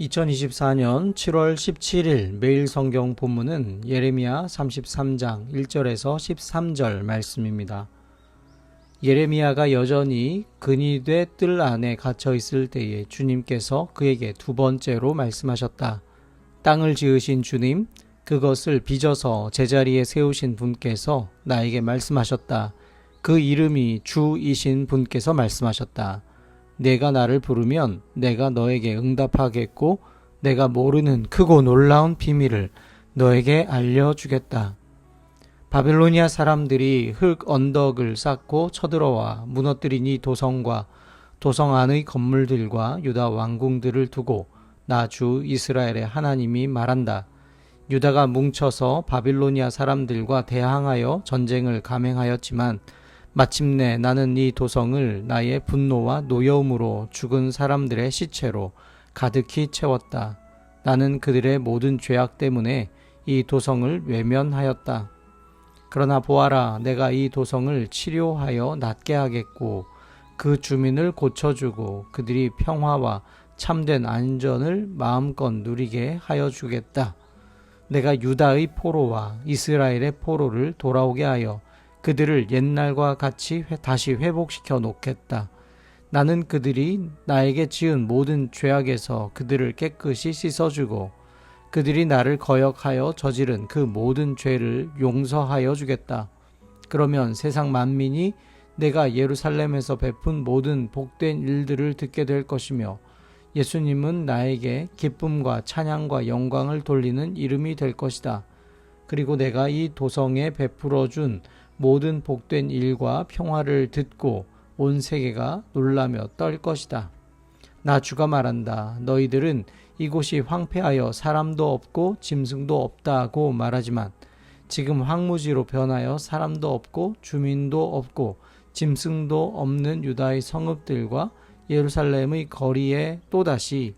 2024년 7월 17일 매일 성경 본문은 예레미야 33장 1절에서 13절 말씀입니다. 예레미야가 여전히 근위대 뜰 안에 갇혀 있을 때에 주님께서 그에게 두 번째로 말씀하셨다. 땅을 지으신 주님, 그것을 빚어서 제자리에 세우신 분께서 나에게 말씀하셨다. 그 이름이 주이신 분께서 말씀하셨다. 내가 나를 부르면 내가 너에게 응답하겠고 내가 모르는 크고 놀라운 비밀을 너에게 알려주겠다. 바벨로니아 사람들이 흙 언덕을 쌓고 쳐들어와 무너뜨린 이 도성과 도성 안의 건물들과 유다 왕궁들을 두고 나 주 이스라엘의 하나님이 말한다. 유다가 뭉쳐서 바빌로니아 사람들과 대항하여 전쟁을 감행하였지만 마침내 나는 이 도성을 나의 분노와 노여움으로 죽은 사람들의 시체로 가득히 채웠다. 나는 그들의 모든 죄악 때문에 이 도성을 외면하였다. 그러나 보아라, 내가 이 도성을 치료하여 낫게 하겠고, 그 주민을 고쳐주고, 그들이 평화와 참된 안전을 마음껏 누리게 하여 주겠다. 내가 유다의 포로와 이스라엘의 포로를 돌아오게 하여 그들을 옛날과 같이 회- 다시 회복시켜 놓겠다. 나는 그들이 나에게 지은 모든 죄악에서 그들을 깨끗이 씻어주고 그들이 나를 거역하여 저지른 그 모든 죄를 용서하여 주겠다. 그러면 세상 만민이 내가 예루살렘에서 베푼 모든 복된 일들을 듣게 될 것이며 예수님은 나에게 기쁨과 찬양과 영광을 돌리는 이름이 될 것이다. 그리고 내가 이 도성에 베풀어 준 모든 복된 일과 평화를 듣고 온 세계가 놀라며 떨 것이다. 나 주가 말한다. 너희들은 이곳이 황폐하여 사람도 없고 짐승도 없다고 말하지만 지금 황무지로 변하여 사람도 없고 주민도 없고 짐승도 없는 유다의 성읍들과 예루살렘의 거리에 또다시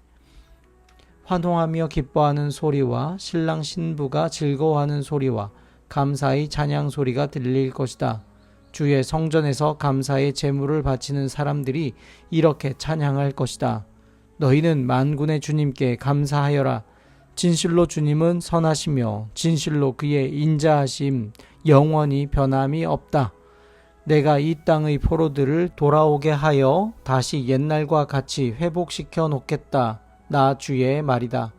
환호하며 기뻐하는 소리와 신랑 신부가 즐거워하는 소리와 감사의 찬양 소리가 들릴 것이다. 주의 성전에서 감사의 제물을 바치는 사람들이 이렇게 찬양할 것이다. 너희는 만군의 주님께 감사하여라. 진실로 주님은 선하시며 진실로 그의 인자하심 영원히 변함이 없다. 내가 이 땅의 포로들을 돌아오게 하여 다시 옛날과 같이 회복시켜 놓겠다. 나 주의 말이다.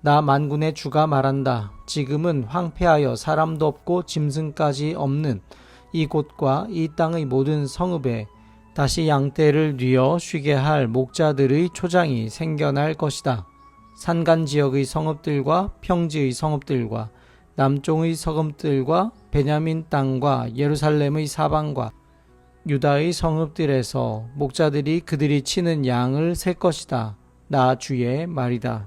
나 만군의 주가 말한다. 지금은 황폐하여 사람도 없고 짐승까지 없는 이곳과 이 땅의 모든 성읍에 다시 양떼를 뉘어 쉬게 할 목자들의 초장이 생겨날 것이다. 산간 지역의 성읍들과 평지의 성읍들과 남쪽의 성읍들과 베냐민 땅과 예루살렘의 사방과 유다의 성읍들에서 목자들이 그들이 치는 양을 셀 것이다. 나 주의 말이다.